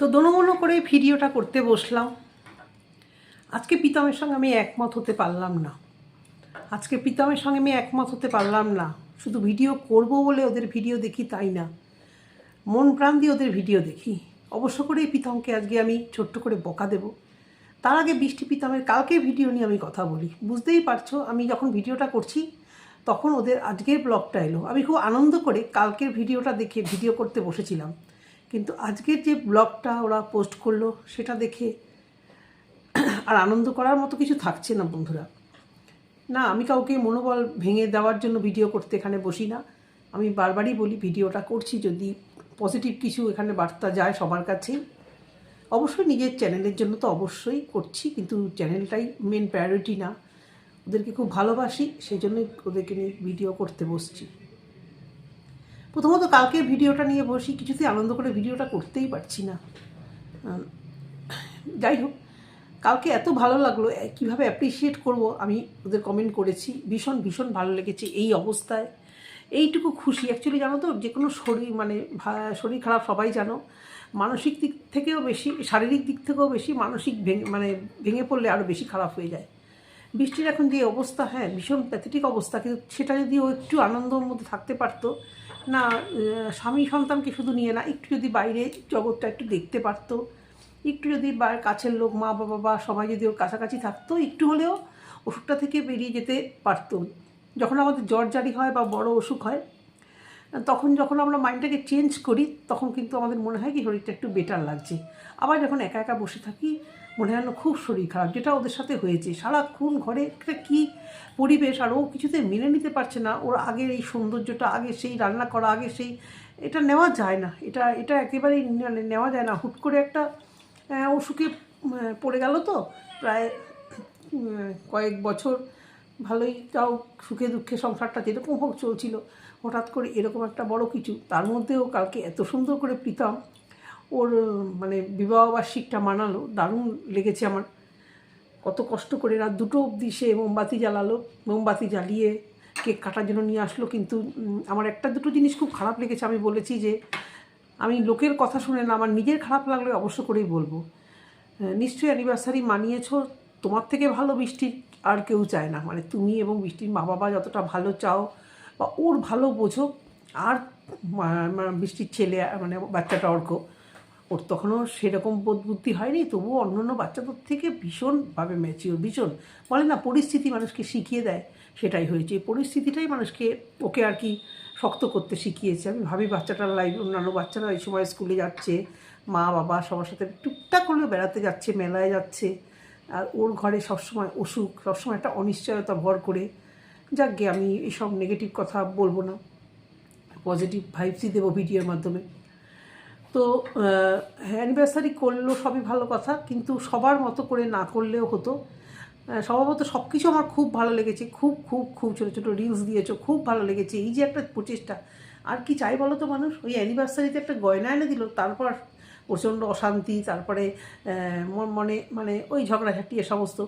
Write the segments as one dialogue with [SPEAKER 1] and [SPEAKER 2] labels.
[SPEAKER 1] তো দোনো করে ভিডিওটা করতে বসলাম। আজকে পিতামের সঙ্গে আমি একমত হতে পারলাম না। আজকে পিতামের সঙ্গে আমি একমত হতে পারলাম না। শুধু ভিডিও করব বলে ওদের ভিডিও দেখি তাই না। মন প্রাণ দিয়ে ওদের ভিডিও দেখি। অবশ্য করেই পিতামকে আজকে আমি ছোট্ট করে বকা দেব। তার আগে বৃষ্টি পিতামের কালকে ভিডিও নিয়ে আমি কথা বলি। বুঝতেই পারছ, আমি যখন ভিডিওটা করছি, তখন ওদের আজকের ব্লগটা এলো। আমি খুব আনন্দ করে কালকের ভিডিওটা দেখে ভিডিও করতে বসেছিলাম। কিন্তু আজকের যে ব্লগটা ওরা পোস্ট করল, সেটা দেখে আর আনন্দ করার মতো কিছু থাকছে না বন্ধুরা। না, আমি কাউকে মনোবল ভেঙে দেওয়ার জন্য ভিডিও করতে এখানে বসি না। আমি বারবারই বলি, ভিডিওটা করছি যদি পজিটিভ কিছু এখানে বার্তা যায় সবার কাছেই অবশ্যই নিজের চ্যানেলের জন্য তো অবশ্যই করছি, কিন্তু চ্যানেলটাই মেন প্রায়োরিটি না। ওদেরকে খুব ভালোবাসি সেই জন্যই ওদেরকে নিয়ে ভিডিও করতে বসছি। প্রথমত কালকে ভিডিওটা নিয়ে বসি কিছুতেই আনন্দ করে ভিডিওটা করতেই পারছি না। যাই হোক, কালকে এত ভালো লাগল কীভাবে অ্যাপ্রিসিয়েট করব আমি ওদের কমেন্ট করেছি। ভীষণ ভীষণ ভালো লেগেছে এই অবস্থায়। এইটুকু খুশি। অ্যাকচুয়ালি জানো তো, যে কোনো শরীর মানে শরীর খারাপ সবাই জানো। মানসিক দিক থেকেও বেশি, শারীরিক দিক থেকেও বেশি মানসিক ভেঙে মানে ভেঙে পড়লে আরও বেশি খারাপ হয়ে যায়। বৃষ্টির এখন যে অবস্থা হ্যাঁ ভীষণ প্যাথেটিক অবস্থা, কিন্তু সেটা যদি ও একটু আনন্দের মধ্যে থাকতে পারতো না স্বামী সন্তানকে শুধু নিয়ে না, একটু যদি বাইরে জগৎটা একটু দেখতে পারত, একটু যদি কাছের লোক, মা বাবা বা সবাই যদি ওর কাছাকাছি থাকতো, একটু হলেও ওষুধটা থেকে বেরিয়ে যেতে পারত। যখন আমাদের জ্বর জারি হয় বা বড় অসুখ হয় তখন যখন আমরা মাইন্ডটাকে চেঞ্জ করি, তখন কিন্তু আমাদের মনে হয় কি শরীরটা একটু বেটার লাগছে। আবার যখন একা একা বসে থাকি, মনে হয় খুব শরীর খারাপ। যেটা ওদের সাথে হয়েছে, সারাক্ষণ ঘরে একটা কী পরিবেশ আর ও কিছুতে মেনে নিতে পারছে না। ওর আগের এই সৌন্দর্যটা, আগে সেই রান্না করা, আগে সেই, এটা নেওয়া যায় না। এটা এটা একেবারেই মানে নেওয়া যায় না। হুট করে একটা অসুখে পড়ে গেল তো, প্রায় কয়েক বছর ভালোই তাও সুখে দুঃখে সংসারটা যেরকম হোক চলছিল। হঠাৎ করে এরকম একটা বড় কিছু, তার মধ্যেও কালকে এত সুন্দর করে প্রীতম ওর মানে বিবাহবার্ষিকটা মানালো, দারুণ লেগেছে আমার। কত কষ্ট করে রাত দুটো অবধি সে মোমবাতি জ্বালালো, মোমবাতি জ্বালিয়ে কেক কাটার জন্য নিয়ে আসলো, কিন্তু আমার একটা দুটো জিনিস খুব খারাপ লেগেছে, আমি বলেছি যে, আমি লোকের কথা শুনে না, আমার নিজের খারাপ লাগলে অবশ্য করেই বলব। নিশ্চয়ই অ্যানিভার্সারি মানিয়েছ, তোমার থেকে ভালো বৃষ্টির আর কেউ চায় না মানে তুমি এবং বৃষ্টির মা বাবা যতটা ভালো চাও বা ওর ভালো বোঝো। আর বৃষ্টির ছেলে মানে বাচ্চাটা অর্ক, ওর তখনও সেরকম বোধ বুদ্ধি হয়নি। তবুও অন্যান্য বাচ্চাদের থেকে ভীষণভাবে ম্যাচিওর ভীষণ। বলে না, পরিস্থিতি মানুষকে শিখিয়ে দেয়, সেটাই হয়েছে। পরিস্থিতিটাই মানুষকে, ওকে আর কি শক্ত করতে শিখিয়েছে। আমি ভাবি বাচ্চাটার লাইফ অন্যান্য বাচ্চারা এই সময় স্কুলে যাচ্ছে, মা, বাবা সবার সাথে টুকটাক হলেও বেড়াতে যাচ্ছে, মেলায় যাচ্ছে। আর ওর ঘরে সবসময় অসুখ, সবসময় একটা অনিশ্চয়তা ভর করে যাক আমি এইসব নেগেটিভ কথা বলব না। পজিটিভ ভাইবসই দেবো ভিডিওর মাধ্যমে। তো অ্যানিভার্সারি করল সবই ভালো কথা, কিন্তু সবার মতো করে না করলেও হতো। স্বভাবত সব কিছু আমার খুব ভালো লেগেছে, খুব খুব খুব ছোটো ছোটো রিলস দিয়েছ, খুব ভালো লেগেছে। এই যে একটা প্রচেষ্টা, আর কি চাই বলো তো মানুষ? ওই অ্যানিভার্সারিতে একটা গয়না এনে দিল, তারপর প্রচণ্ড অশান্তি, তারপরে মনে মানে ওই ঝগড়াঝাটি এ সমস্ত।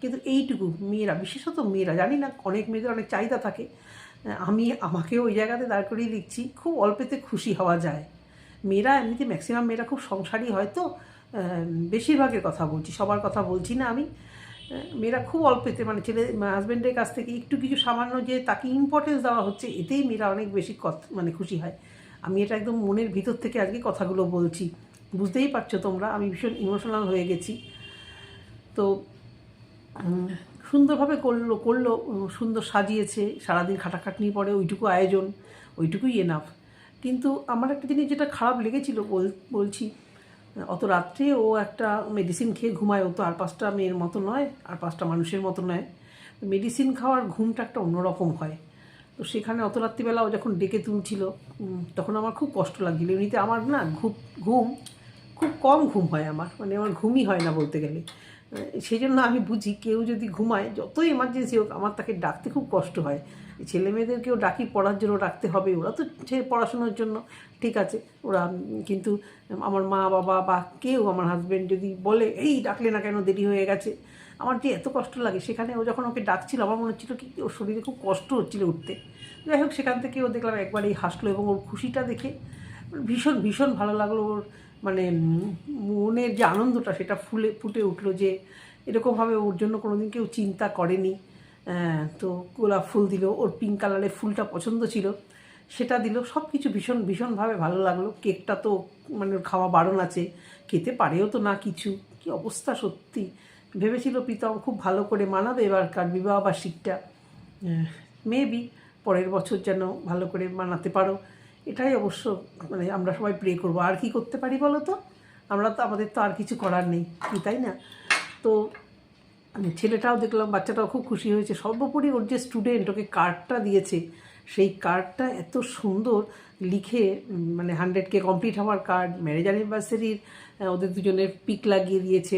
[SPEAKER 1] কিন্তু এইটুকু মেয়েরা, বিশেষত মেয়েরা, জানি না, অনেক মেয়েদের অনেক চাহিদা থাকে। আমি আমাকেও ওই জায়গাতে দাঁড় করিয়ে দিচ্ছি, খুব অল্পেতে খুশি হওয়া যায়। মেয়েরা এমনিতে ম্যাক্সিমাম মেয়েরা খুব সংসারী হয়তো বেশিরভাগের কথা বলছি, সবার কথা বলছি না আমি। মেয়েরা খুব অল্পেতে মানে ছেলে হাজব্যান্ডের কাছ থেকে একটু কিছু সামান্য যে তাকে ইম্পর্টেন্স দেওয়া হচ্ছে, এতেই মেয়েরা অনেক বেশি মানে খুশি হয়। আমি এটা একদম মনের ভিতর থেকে আজকে কথাগুলো বলছি। বুঝতেই পারছ তোমরা, আমি ভীষণ ইমোশনাল হয়ে গেছি। তো সুন্দরভাবে করল করল সুন্দর সাজিয়েছে, সারাদিন খাটাখাটনি পরে ওইটুকু আয়োজন, ওইটুকুই এনাফ কিন্তু আমার একটা জিনিস যেটা খারাপ লেগেছিল, বল, বলছি, অত রাত্রে ও একটা মেডিসিন খেয়ে ঘুমায়, ও তো আর পাঁচটা মেয়ের মতো নয়, আর পাঁচটা মানুষের মতো নয়। মেডিসিন খাওয়ার ঘুমটা একটা অন্যরকম হয়। তো সেখানে অত রাত্রিবেলা ও যখন ডেকে তুলছিল তখন আমার খুব কষ্ট লাগছিল। এমনিতে আমার না ঘুম ঘুম, খুব কম ঘুম হয় আমার। মানে আমার ঘুমই হয় না বলতে গেলে। সেই জন্য আমি বুঝি কেউ যদি ঘুমায়, যতই এমার্জেন্সি হোক, আমার তাকে ডাকতে খুব কষ্ট হয়। ছেলে মেয়েদেরকেও ডাকি, পড়ার জন্য ডাকতে হবে, ওরা তো সে পড়াশোনার জন্য, ঠিক আছে। ওরা কিন্তু আমার মা, বাবা বা কেউ, আমার হাজব্যান্ড যদি বলে, এই, ডাকলে না কেন? দেরি হয়ে গেছে। আমার যে এত কষ্ট লাগে, সেখানে ও যখন ওকে ডাকছিল, আমার মনে হচ্ছিল কি ওর শরীরে খুব কষ্ট হচ্ছিল উঠতে। যাই হোক, সেখান থেকে ও দেখলাম একবারেই হাসলো এবং ওর খুশিটা দেখে ভীষণ ভীষণ ভালো লাগল ওর মানে মনের যে আনন্দটা সেটা ফুলে, ফুটে উঠল যে এরকমভাবে ওর জন্য কোনোদিন কেউ চিন্তা করেনি। তো গোলাপ ফুল দিল, ওর পিঙ্ক কালারের ফুলটা পছন্দ ছিল। সেটা দিল সব কিছু ভীষণ, ভীষণভাবে ভালো লাগল। কেকটা তো মানে খাওয়া বারণ আছে, খেতে পারেও তো না কিছু। কি অবস্থা সত্যি। ভেবেছিল প্রীতম খুব ভালো করে মানাবে এবারকার বিবাহ বার্ষিকটা মেবি পরের বছর যেন ভালো করে মানাতে পারো। এটাই অবশ্য মানে আমরা সবাই প্রে করব। আর কি করতে পারি বলো তো আমরা তো, আমাদের তো আর কিছু করার নেই তাই না? তো আমি ছেলেটাও দেখলাম, বাচ্চাটাও খুব খুশি হয়েছে। সর্বোপরি ওর যে স্টুডেন্ট ওকে কার্ডটা দিয়েছে, সেই কার্ডটা এত সুন্দর লিখে মানে হান্ড্রেড কে কমপ্লিট হওয়ার কার্ড ম্যারেজ অ্যানিভার্সারির ওদের দুজনের পিক লাগিয়ে দিয়েছে।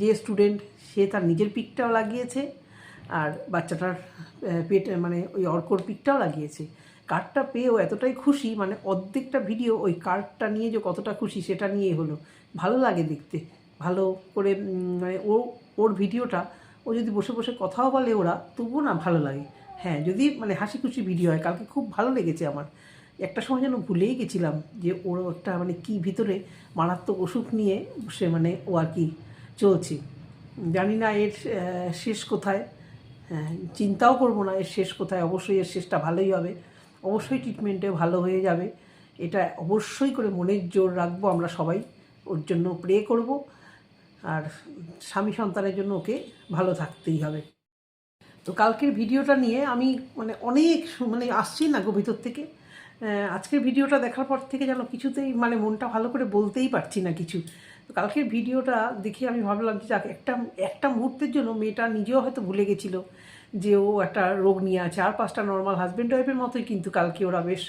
[SPEAKER 1] যে স্টুডেন্ট সে তার নিজের পিকটাও লাগিয়েছে, আর বাচ্চাটার পেট মানে ওই অর্কর পিকটাও লাগিয়েছে। কার্ডটা পেয়েও এতটাই খুশি মানে অর্ধেকটা ভিডিও ওই কার্ডটা নিয়ে যে কতটা খুশি সেটা নিয়ে হলো। ভালো লাগে দেখতে। ভালো করে মানে ও ওর ভিডিওটা ও যদি বসে বসে কথাও বলে ওরা তবুও না ভালো লাগে। হ্যাঁ যদি মানে হাসি খুশি ভিডিও হয় কালকে খুব ভালো লেগেছে আমার। একটা সময় যেন ভুলেই গেছিলাম যে ওর একটা মানে কি ভিতরে মারাত্মক অসুখ নিয়ে সে মানে ও আর কি চলছে। জানি না এর শেষ কোথায়। হ্যাঁ, চিন্তাও করব না এর শেষ কোথায়। অবশ্যই এর শেষটা ভালোই হবে। অবশ্যই ট্রিটমেন্টে ভালো হয়ে যাবে। এটা অবশ্যই করে মনের জোর রাখব আমরা সবাই। ওর জন্য প্রে করব। আর স্বামী সন্তানের জন্য ওকে ভালো থাকতেই হবে। তো কালকের ভিডিওটা নিয়ে আমি মানে অনেক মানে আসছি না গো ভিতর থেকে। আজকের ভিডিওটা দেখার পর থেকে যেন কিছুতেই মানে মনটা ভালো করে বলতেই পারছি না কিছু। তো কালকের ভিডিওটা দেখে আমি ভাবলাম যে একটা একটা মুহূর্তের জন্য মেয়েটা নিজেও হয়তো ভুলে গেছিল। যে ও একটা রোগ নিয়ে আছে। আর পাঁচটা নর্মাল হাজব্যান্ড ওয়াইফের মতোই কিন্তু কালকে ওরা বেশ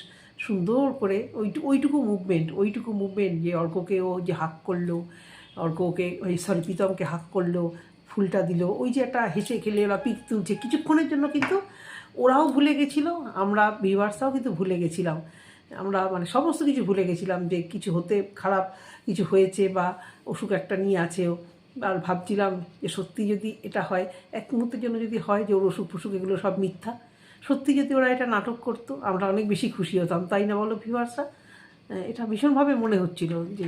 [SPEAKER 1] সুন্দর করে ওই ওইটুকু মুভমেন্ট ওইটুকু মুভমেন্ট যে অর্ককে ও যে হাক করল, অর্ককে ওই সরি প্রীতমকে হাক করল, ফুলটা দিল, ওই যে একটা হেসে খেলে ওরা পিক তুলছে, কিছুক্ষণের জন্য কিন্তু ওরাও ভুলে গেছিল, আমরা ভিউয়ার্সরাও কিন্তু ভুলে গেছিলাম। আমরা মানে সমস্ত কিছু ভুলে গেছিলাম যে কিছু হতে, খারাপ কিছু হয়েছে বা অসুখ একটা নিয়ে আছে ও আর ভাবছিলাম যে সত্যি যদি এটা হয়, এক মুহূর্তের জন্য যদি হয় যে ওর অসুখ ফসুখ এগুলো সব মিথ্যা, সত্যি যদি ওরা এটা নাটক করতো, আমরা অনেক বেশি খুশি হতাম, তাই না বলো ভিউয়ার্সরা? এটা ভীষণভাবে মনে হচ্ছিল যে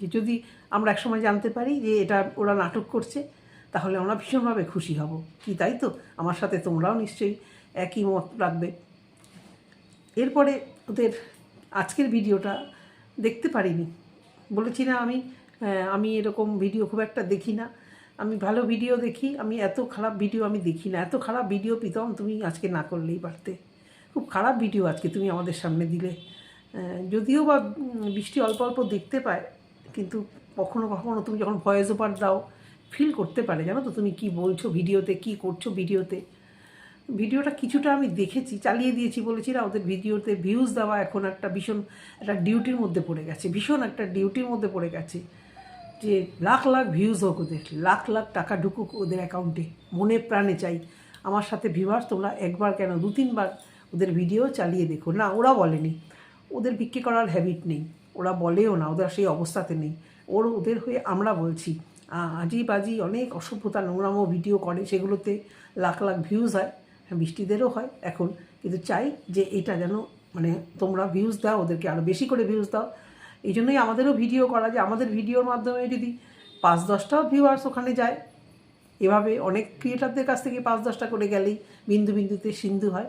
[SPEAKER 1] যে যদি আমরা একসময় জানতে পারি যে এটা ওরা নাটক করছে, তাহলে আমরা ভীষণভাবে খুশি হব। কি তাই তো? আমার সাথে তোমরাও নিশ্চয়ই একই মত রাখবে। এরপরে ওদের আজকের ভিডিওটা দেখতে পারিনি। বলেছি না আমি আমি এরকম ভিডিও খুব একটা দেখি না। আমি ভালো ভিডিও দেখি, আমি এত খারাপ ভিডিও আমি দেখি না। এত খারাপ ভিডিও পিতম তুমি আজকে না করলেই পারতে। খুব খারাপ ভিডিও আজকে তুমি আমাদের সামনে দিলে। যদিও বা বৃষ্টি অল্প অল্প দেখতে পায়, কিন্তু কখনো কখনো তুমি যখন ভয়েস ওভার দাও ফিল করতে পারে। জানো তো, তুমি কি বলছো ভিডিওতে কি করছ ভিডিওতে ভিডিওটা কিছুটা আমি দেখেছি, চালিয়ে দিয়েছি বলেছি না, ওদের ভিডিওতে ভিউজ দেওয়া এখন একটা ভীষণ, একটা ডিউটির মধ্যে পড়ে গেছে। ভীষণ একটা ডিউটির মধ্যে পড়ে গেছে। যে লাখ লাখ ভিউজ হোক ওদের লাখ লাখ টাকা ঢুকুক ওদের অ্যাকাউন্টে মনে প্রাণে চাই। আমার সাথে ভিউয়ার্স তোমরা একবার কেন, দু তিনবার ওদের ভিডিও চালিয়ে দেখো। না, ওরা বলেনি। ওদের বিক্রি করার হ্যাবিট নেই। ওরা বলেও না, ওদের সেই অবস্থাতে নেই। ওর, ওদের হয়ে আমরা বলছি আজি বাজি অনেক অসভ্যতা, নোংরামো ভিডিও করে, সেগুলোতে লাখ লাখ ভিউজ হয়। হ্যাঁ বৃষ্টিদেরও হয় এখন। কিন্তু চাই যে এটা যেন মানে তোমরা ভিউজ দাও, ওদেরকে আরও বেশি করে ভিউজ দাও। এই জন্যই আমাদেরও ভিডিও করা যে আমাদের ভিডিওর মাধ্যমে যদি পাঁচ দশটাও ভিউয়ার্স ওখানে যায়, এভাবে অনেক ক্রিয়েটারদের কাছ থেকে পাঁচ দশটা করে গেলেই বিন্দু বিন্দুতে সিন্ধু হয়।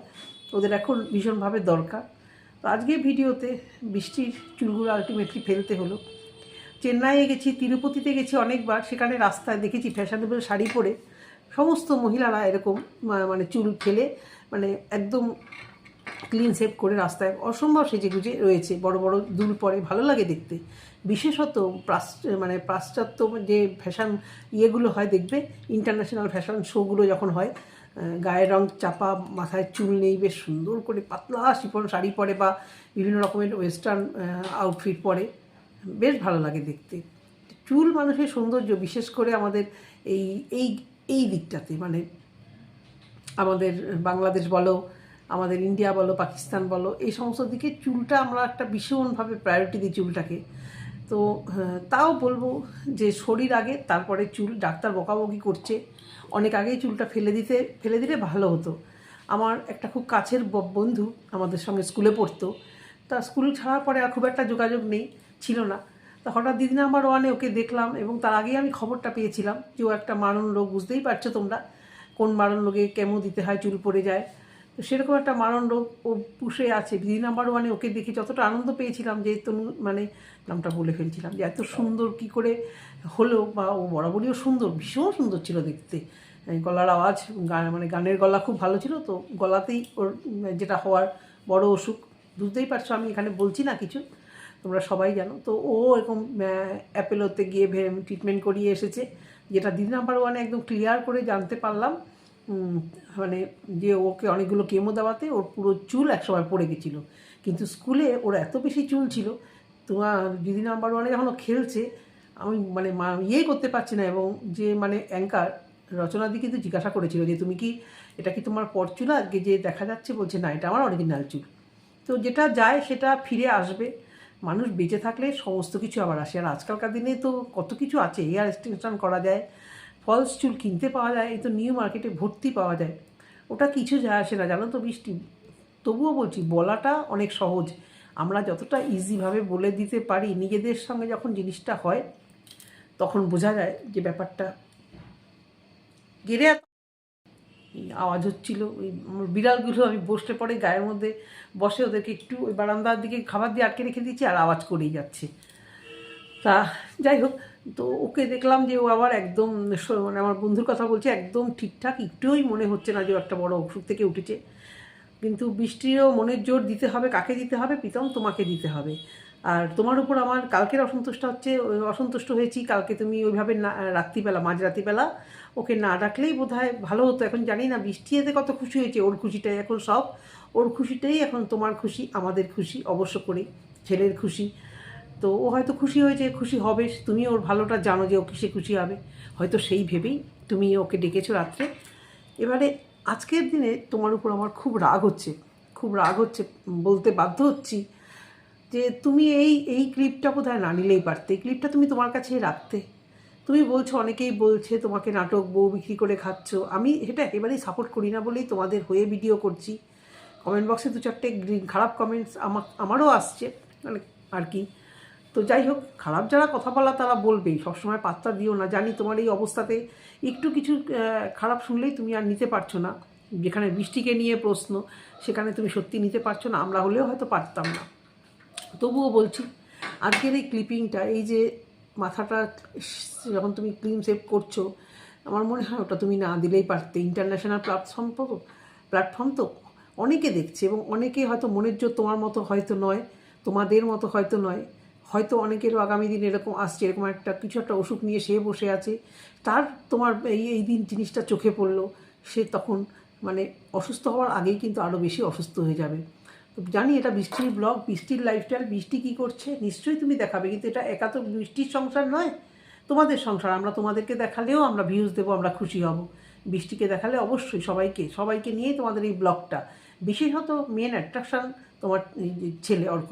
[SPEAKER 1] ওদের এখন ভীষণভাবে দরকার। তো আজকে ভিডিওতে বৃষ্টির চুলগুলো আলটিমেটলি ফেলতে হলো। চেন্নাইয়ে গেছি, তিরুপতিতে গেছি অনেকবার, সেখানে রাস্তায় দেখেছি ফ্যাশনেবল শাড়ি পরে সমস্ত মহিলারা এরকম মানে চুল ফেলে মানে একদম ক্লিন সেভ করে রাস্তায় অসম্ভব সেজে গুজে রয়েছে, বড় বড় দুল পরে, ভালো লাগে দেখতে। বিশেষত প্রাস- মানে পাশ্চাত্য যে ফ্যাশন ইয়েগুলো হয়, দেখবে? ইন্টারন্যাশনাল ফ্যাশন শোগুলো যখন হয় গায়ের রং চাপা, মাথায় চুল নেই, বেশ সুন্দর করে পাতলা শিফন শাড়ি পরে বা বিভিন্ন রকমের ওয়েস্টার্ন আউটফিট পরে, বেশ ভালো লাগে দেখতে। চুল মানুষের সৌন্দর্য, বিশেষ করে আমাদের এই এই এই দিকটাতে মানে আমাদের বাংলাদেশ বলো আমাদের ইন্ডিয়া বলো, পাকিস্তান বলো, এই সমস্ত দিকে চুলটা আমরা একটা ভীষণভাবে প্রায়োরিটি দিই চুলটাকে। তো তাও বলব যে শরীর আগে, তারপরে চুল, ডাক্তার বকাবকি করছে। অনেক আগেই চুলটা ফেলে দিতে, ফেলে দিলে ভালো হতো। আমার একটা খুব কাছের বন্ধু আমাদের সঙ্গে স্কুলে পড়তো। তা স্কুল ছাড়ার পরে আর খুব একটা যোগাযোগ নেই, ছিল না। তা হঠাৎ দিদি নাম্বার ওয়ানে ওকে দেখলাম এবং তার আগেই আমি খবরটা পেয়েছিলাম যে ও একটা মারণ রোগ, বুঝতেই পারছ তোমরা। কোন মারণ রোগে কেমো দিতে হয়, চুল পড়ে যায়। তো সেরকম একটা রোগ ও পুষে আছে। দিদি নাম্বার ওয়ানে ওকে দেখে যতটা আনন্দ পেয়েছিলাম যে তনু মানে নামটা বলে ফেলছিলাম যে এত সুন্দর কি করে হলো বা ও বরাবরইও সুন্দর, ভীষণ সুন্দর ছিল দেখতে। গলার আওয়াজ গান মানে গানের গলা খুব ভালো ছিল তো গলাতেই ওর, যেটা হওয়ার বড় অসুখ, বুঝতেই পারছ আমি এখানে বলছি না কিছু, তোমরা সবাই জানো। তো ও এরকম অ্যাপেলোতে গিয়ে ট্রিটমেন্ট করিয়ে এসেছে, যেটা দিদি নাম্বার ওয়ানে একদম ক্লিয়ার করে জানতে পারলাম। মানে যে ওকে অনেকগুলো কেমো দেওয়াতে ওর পুরো চুল একসময় পড়ে গেছিল। কিন্তু স্কুলে ওর এত বেশি চুল ছিল, তোমার দিদি নাম্বার ওয়ানে যখন খেলছে, আমি মানে মা- ইয়েই করতে পারছি না এবং যে মানে অ্যাঙ্কার রচনাদি কিন্তু জিজ্ঞাসা করেছিল যে তুমি কি, এটা কি তোমার পর চুল আজকে যে দেখা যাচ্ছে বলছে, না, এটা আমার অরিজিনাল চুল। তো যেটা যায় সেটা ফিরে আসবে। মানুষ বেঁচে থাকলে সমস্ত কিছু আবার আসে। আর আজকালকার দিনে তো কত কিছু আছে হেয়ার এক্সটেনশন করা যায়। ফলস চুল কিনতে পাওয়া যায়, এই তো নিউ মার্কেটে ভর্তি পাওয়া যায়। ওটা কিছু যায় আসে না, জানো তো বৃষ্টি? তবুও বলছি, বলাটা অনেক সহজ। আমরা যতটা ইজিভাবে বলে দিতে পারি, নিজেদের সঙ্গে যখন জিনিসটা হয়, তখন বোঝা যায় যে ব্যাপারটা। গেড়ে আওয়াজ হচ্ছিল, ওই বিড়ালগুলো, আমি বসতে পড়ে গায়ের মধ্যে বসে ওদেরকে একটু ওই বারান্দার দিকে খাবার দিয়ে আটকে রেখে দিচ্ছি, আর আওয়াজ করেই যাচ্ছে। তা যাই হোক, তো ওকে দেখলাম যে ও আবার একদম মানে আমার বন্ধুর কথা বলছে, একদম ঠিকঠাক, একটুই মনে হচ্ছে না যে একটা বড় অসুখ থেকে উঠেছে। কিন্তু বৃষ্টিরও মনের জোর দিতে হবে, কাকে দিতে হবে? প্রীতম তোমাকে দিতে হবে। আর তোমার উপর আমার কালকের অসন্তুষ্ট হচ্ছে অসন্তুষ্ট হয়েছি, কালকে তুমি ওইভাবে না, রাত্রিবেলা, মাঝ রাত্রিবেলা ওকে না ডাকলেই বোধ ভালো হতো। এখন জানি না বৃষ্টি এতে কত খুশি হয়েছে, ওর খুশিটাই এখন সব। ওর খুশিটাই এখন তোমার খুশি, আমাদের খুশি, অবশ্য করে ছেলের খুশি। তো ও হয়তো খুশি হয়েছে, খুশি হবে, তুমি ওর ভালোটা জানো যে ও কিসে খুশি হবে। হয়তো সেই ভেবেই তুমি ওকে ডেকেছো রাত্রে। এবারে আজকের দিনে তোমার উপর আমার খুব রাগ হচ্ছে, খুব রাগ হচ্ছে বলতে বাধ্য হচ্ছি যে তুমি এই এই ক্লিপটা বোধহয় না নিলেই পারতে। এই ক্লিপটা তুমি তোমার কাছেই রাখতে। তুমি বলছো, অনেকেই বলছে, তোমাকে নাটক বউ বিক্রি করে খাচ্ছ। আমি এটা একেবারেই সাপোর্ট করি না বলেই তোমাদের হয়ে ভিডিও করছি। কমেন্ট বক্সে দু চারটে খারাপ কমেন্টস আমার, আমারও আসছে। মানে আর কি? তো যাই হোক, খারাপ যারা কথা বলা তারা বলবেই। সবসময় পাত্তা দিও না। জানি তোমার এই অবস্থাতে একটু কিছু খারাপ শুনলেই তুমি আর নিতে পারছ না। যেখানে বৃষ্টিকে নিয়ে প্রশ্ন, সেখানে তুমি সত্যি নিতে পারছ না। আমরা হলেও হয়তো পারতাম না। তবুও বলছি, আজকের এই ক্লিপিংটা এই যে মাথাটা যখন তুমি ক্লিন সেভ করছ, আমার মনে হয় ওটা তুমি না দিলেই পারতে। ইন্টারন্যাশনাল প্ল্যাটফর্ম তো প্ল্যাটফর্ম তো অনেকে দেখছে এবং অনেকে হয়তো মনের জোর তোমার মতো হয়তো নয়, তোমাদের মতো হয়তো নয়। হয়তো অনেকেরও আগামী দিন এরকম আসছে, এরকম একটা কিছু একটা অসুখ নিয়ে সে বসে আছে। তার তোমার এই এই দিন জিনিসটা চোখে পড়ল, সে তখন মানে অসুস্থ হওয়ার আগেই কিন্তু আরও বেশি অসুস্থ হয়ে যাবে। তো জানি এটা বৃষ্টির ব্লগ বৃষ্টির লাইফস্টাইল বৃষ্টি কী করছে, নিশ্চয়ই তুমি দেখাবে, কিন্তু এটা একা তো বৃষ্টির সংসার নয়, তোমাদের সংসার। আমরা তোমাদেরকে দেখালেও আমরা ভিউজ দেবো, আমরা খুশি হব। বৃষ্টিকে দেখালে অবশ্যই সবাইকে সবাইকে নিয়ে তোমাদের এই ব্লগটা বিশেষত মেন অ্যাট্রাকশান তোমার ছেলে, অর্ক।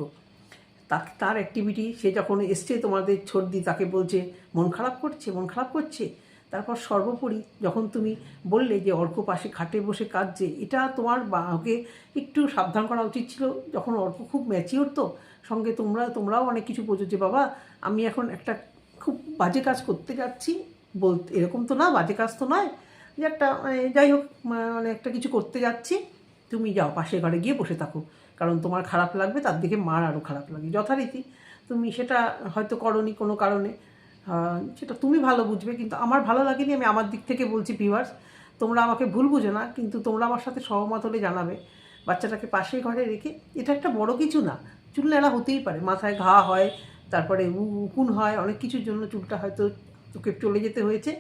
[SPEAKER 1] তার তার অ্যাক্টিভিটি সে যখন এসছে, তোমাদের ছর্দি তাকে বলছে, মন খারাপ করছে, মন খারাপ করছে? তারপর সর্বোপরি যখন তুমি বললে যে, অর্ক পাশে খাটে বসে কাঁদছে, এটা তোমার বাকে একটু সাবধান করা উচিত ছিল। যখন অর্ক খুব ম্যাচিওর তো, সঙ্গে তোমরা, তোমরাও অনেক কিছু বোঝো যে, বাবা, আমি এখন একটা খুব বাজে কাজ করতে যাচ্ছি। বলতে, এরকম তো না, বাজে কাজ তো নয়। যে একটা যাই হোক মানে একটা কিছু করতে যাচ্ছি। তুমি যাও, পাশের ঘরে গিয়ে বসে থাকো। কারণ তোমার খারাপ লাগবে, তার দিকে মার আরও খারাপ লাগে। যথারীতি তুমি সেটা হয়তো করনি কোনো কারণে। সেটা তুমি ভালো বুঝবে, কিন্তু আমার ভালো লাগেনি, আমি আমার দিক থেকে বলছি ভিউয়ার্স তোমরা আমাকে ভুল বুঝো না, কিন্তু তোমরা আমার সাথে সহমত হলে জানাবে। বাচ্চাটাকে পাশের ঘরে রেখে, এটা একটা বড় কিছু না চুল নেড়া হতেই পারে। মাথায় ঘা হয়, তারপরে উকুন হয়, অনেক কিছুর জন্য চুলটা হয়তো তোকে চলে যেতে হয়েছে।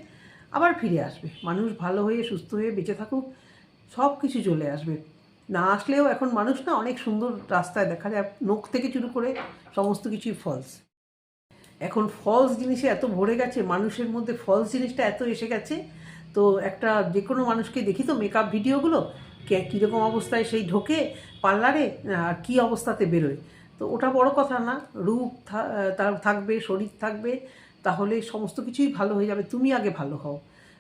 [SPEAKER 1] আবার ফিরে আসবে। মানুষ ভালো হয়ে, সুস্থ হয়ে বেঁচে থাকুক সব কিছু চলে আসবে। না আসলেও এখন মানুষ না অনেক সুন্দর রাস্তায় দেখা যায়। নখ থেকে শুরু করে সমস্ত কিছুই ফলস এখন ফলস জিনিসে এত ভরে গেছে, মানুষের মধ্যে ফলস জিনিসটা এত এসে গেছে, তো একটা যে কোনো মানুষকে দেখি তো মেকআপ ভিডিওগুলো কীরকম অবস্থায় সেই ঢোকে পার্লারে, আর কী অবস্থাতে বেরোয়। তো ওটা বড় কথা না, রূপ থাকবে, শরীর থাকবে, তাহলে সমস্ত কিছুই ভালো হয়ে যাবে। তুমি আগে ভালো হও।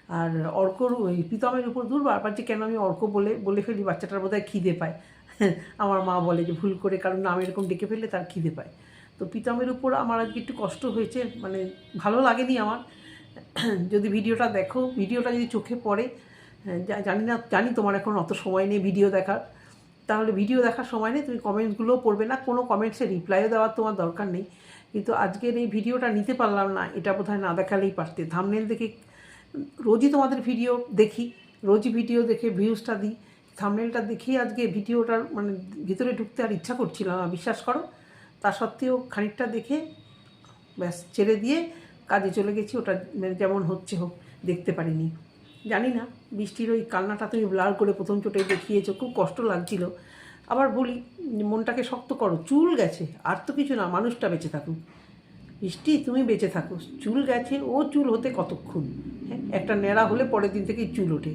[SPEAKER 1] আর অর্কর ওই প্রীতমের উপর দূর বারবার যে কেন আমি অর্ক বলে বলে ফেলি বাচ্চাটার বোধহয় খিদে পায়। আমার মা বলে যে ভুল করে কারণ নাম এরকম ডেকে ফেললে তার খিদে পায়। তো প্রীতমের উপর আমার আজকে একটু কষ্ট হয়েছে মানে ভালো লাগেনি আমার। যদি ভিডিওটা দেখো ভিডিওটা যদি চোখে পড়ে হ্যাঁ, জানি না জানি তোমার এখন অত সময় নেই ভিডিও দেখার। তাহলে ভিডিও দেখার সময় নেই তুমি কমেন্টসগুলোও পড়বে না কোনো কমেন্টসে রিপ্লাইও দেওয়ার তোমার দরকার নেই। কিন্তু আজকের এই ভিডিওটা নিতে পারলাম না এটা বোধহয় না দেখালেই পারতে। থামনেল দেখে রোজই তোমাদের ভিডিও দেখি, রোজই ভিডিও দেখে ভিউজটা দিই থামনেলটা দেখেই আজকে ভিডিওটার মানে ভিতরে ঢুকতে আর ইচ্ছা করছিল না, বিশ্বাস করো। তা সত্ত্বেও খানিকটা দেখে ব্যাস ছেড়ে দিয়ে কাজে চলে গেছি, ওটা মানে যেমন হচ্ছে হোক, দেখতে পারিনি। জানি না, বৃষ্টির ওই কান্নাটা তুমি ব্লার করে প্রথম চোটে দেখিয়েছো, খুব কষ্ট লাগছিল। আবার বলি, মনটাকে শক্ত করো, চুল গেছে, আর তো কিছু না, মানুষটা বেঁচে থাকুক। বৃষ্টি তুমি বেঁচে থাকো। চুল গেছে, ও চুল হতে কতক্ষণ? হ্যাঁ একটা ন্যাড়া হলে পরের দিন থেকেই চুল ওঠে।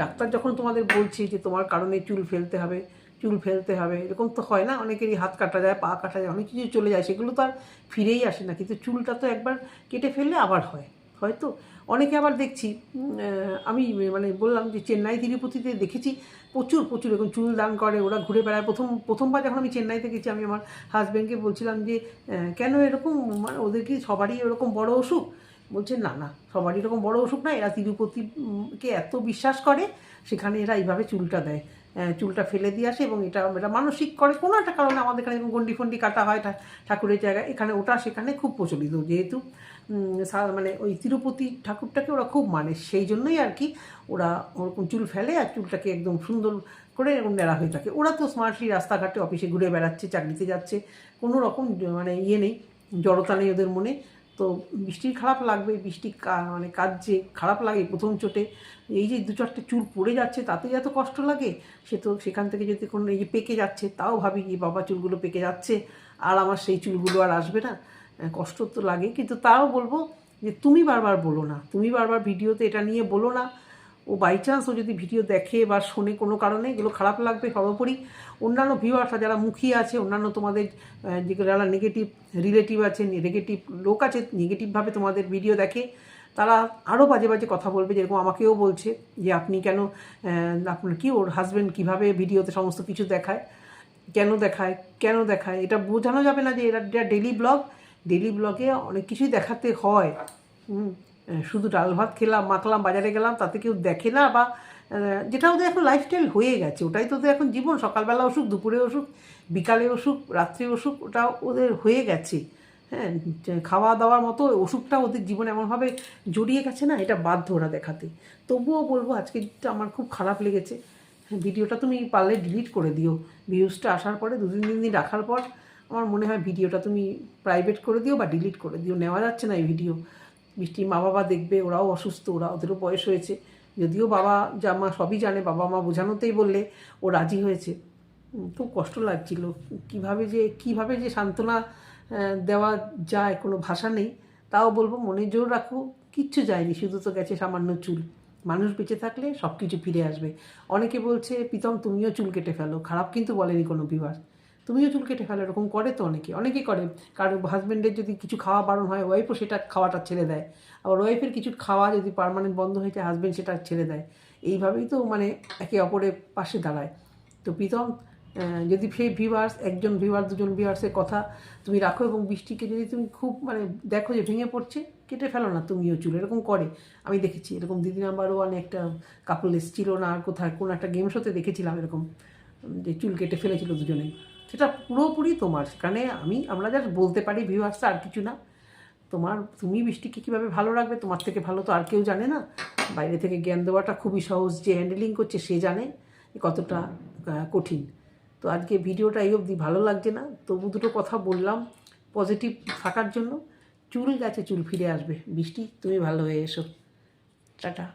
[SPEAKER 1] ডাক্তার যখন তোমাদের বলছে যে তোমার কারণে চুল ফেলতে হবে, চুল ফেলতে হবে, এরকম তো হয় না, অনেকেরই হাত কাটা যায়, পা কাটা যায়, অনেক কিছু চলে যায়, সেগুলো তো আর ফিরেই আসে না। কিন্তু চুলটা তো একবার কেটে ফেললে আবার হয় হয়তো অনেকে আবার দেখছি আমি মানে বললাম যে চেন্নাই তিরুপতিতে দেখেছি, প্রচুর প্রচুর এরকম চুল দান করে, ওরা ঘুরে বেড়ায়। প্রথম, প্রথমবার যখন আমি চেন্নাইতে গেছি, আমি আমার হাজব্যান্ডকে বলছিলাম যে কেন এরকম মানে ওদের কি সবারই এরকম বড় অসুখ? বলছে, না না, সবারই এরকম বড় অসুখ না, এরা তিরুপতিকে এত বিশ্বাস করে, সেখানে এরা এইভাবে চুলটা দেয়। চুলটা ফেলে দিয়ে আসে, এবং এটা এটা মানসিক করে, কোনো একটা কারণে আমাদের এখানে গন্ডি ফন্ডি কাটা হয় ঠাকুরের জায়গায়, এখানে ওটা, সেখানে খুব প্রচলিত। যেহেতু মানে ওই তিরুপতি ঠাকুরটাকে ওরা খুব মানে। সেই জন্যই আর কি ওরা ওরকম চুল ফেলে আর চুলটাকে একদম সুন্দর করে এরকম নেড়া হয়ে থাকে। ওরা তো স্মার্টলি রাস্তাঘাটে অফিসে ঘুরে বেড়াচ্ছে, চাকরিতে যাচ্ছে, কোনো রকম মানে ইয়ে নেই, জড়তা নেই ওদের মনে। তো বৃষ্টির খারাপ লাগবে, বৃষ্টি মানে কাজ যে খারাপ লাগে প্রথম চোটে। এই যে দু চারটে চুল পড়ে যাচ্ছে, তাতে এত কষ্ট লাগে, সে তো সেখান থেকে যদি কোনো এই যে পেকে যাচ্ছে, তাও ভাবি যে বাবা চুলগুলো পেকে যাচ্ছে, আর আমার সেই চুলগুলো আর আসবে না। কষ্ট তো লাগে, কিন্তু তাও বলব যে তুমি বারবার বলো না। তুমি বারবার ভিডিওতে এটা নিয়ে বলো না। ও বাই চান্স ও যদি ভিডিও দেখে বা শোনে কোনো কারণে, এগুলো খারাপ লাগবে সর্বোপরি। অন্যান্য ভিউয়ার্সরা যারা মুখিয়ে আছে, অন্যান্য তোমাদের যেগুলো যারা নেগেটিভ রিলেটিভ আছে নেগেটিভ লোক আছে নেগেটিভভাবে তোমাদের ভিডিও দেখে, তারা আরও বাজে বাজে কথা বলবে, যেরকম আমাকেও বলছে যে আপনি কেন আপনার কি, ওর হাজব্যান্ড কীভাবে ভিডিওতে সমস্ত কিছু দেখায়, কেন দেখায় কেন দেখায়, এটা বোঝানো যাবে না যে এরা ডেলি ব্লগ ডেলি ব্লগে অনেক কিছুই দেখাতে হয়। শুধু ডাল ভাত খেলাম মাখলাম বাজারে গেলাম তাতে কেউ দেখে না বা যেটা ওদের এখন লাইফস্টাইল হয়ে গেছে ওটাই তো ওদের এখন জীবন। সকালবেলা অসুখ দুপুরে অসুখ বিকালে অসুখ রাত্রে অসুখ ওটা ওদের হয়ে গেছে। হ্যাঁ খাওয়া দাওয়ার মতো ওষুধটা ওদের জীবনে এমনভাবে জড়িয়ে গেছে না এটা বাধ্য ওরা দেখাতে। তবুও বলব আজকে আমার খুব খারাপ লেগেছে। হ্যাঁ, ভিডিওটা তুমি পারলে ডিলিট করে দিও। ভিউজটা আসার পরে দু তিন দিন রাখার পর আমার মনে হয় ভিডিওটা তুমি প্রাইভেট করে দিও বা ডিলিট করে দিও। নেওয়া যাচ্ছে না এই ভিডিও বৃষ্টির মা বাবা দেখবে, ওরাও অসুস্থ, ওরা ওদেরও বয়স হয়েছে। যদিও বাবা যা মা সবই জানে, বাবা মা বোঝানোতেই বললে ও রাজি হয়েছে। খুব কষ্ট লাগছিল। কীভাবে যে কীভাবে যে সান্ত্বনা দেওয়া যায় কোনো ভাষা নেই। তাও বলব, মনে জোর রাখো, কিচ্ছু যায়নি, শুধু তো গেছে সামান্য চুল। মানুষ বেঁচে থাকলে সব কিছু ফিরে আসবে। অনেকে বলছে, প্রীতম, তুমিও চুল কেটে ফেলো। খারাপ কিন্তু বলেনি কোনো বিভার তুমিও চুল কেটে ফেলো, এরকম করে তো অনেকে। অনেকেই করে। কারও হাজব্যান্ডের যদি কিছু খাওয়া বারণ হয় ওয়াইফও সেটা খাওয়াটা ছেড়ে দেয়। আবার ওয়াইফের কিছু খাওয়া যদি পার্মানেন্ট বন্ধ হয়ে যায় হাজব্যান্ড সেটা ছেড়ে দেয়। এইভাবেই তো মানে একে অপরের পাশে দাঁড়ায়। তো প্রীতম যদি সেই ভিউয়ার্স একজন ভিউয়ার দুজন ভিউয়ার্সের কথা তুমি রাখো এবং বৃষ্টিকে যদি তুমি খুব মানে দেখো যে ভেঙে পড়ছে, কেটে ফেলো না তুমিও চুল, এরকম করে। আমি দেখেছি, এরকম দিদি নাম্বার ওয়ান একটা কাপল এসেছিল না, কোথায়, কোনো একটা গেম শোতে দেখেছিলাম এরকম, যে চুল কেটে ফেলেছিল দুজনেই সেটা পুরোপুরি তোমার। সেখানে আমি, আমরা যা বলতে পারি ভিউয়ার্সটা আর কিছু না। তোমার, তুমি বৃষ্টিকে কীভাবে ভালো রাখবে, তোমার থেকে ভালো তো আর কেউ জানে না। বাইরে থেকে জ্ঞান দেওয়াটা খুবই সহজ, যে হ্যান্ডেলিং করছে, সে জানে কতটা কঠিন। তো আজকে ভিডিওটা এই অবধি, ভালো লাগছে না? তবু দুটো কথা বললাম পজিটিভ থাকার জন্য। চুল গেছে চুল ফিরে আসবে। বৃষ্টি তুমি ভালো হয়ে এসো। টাটা।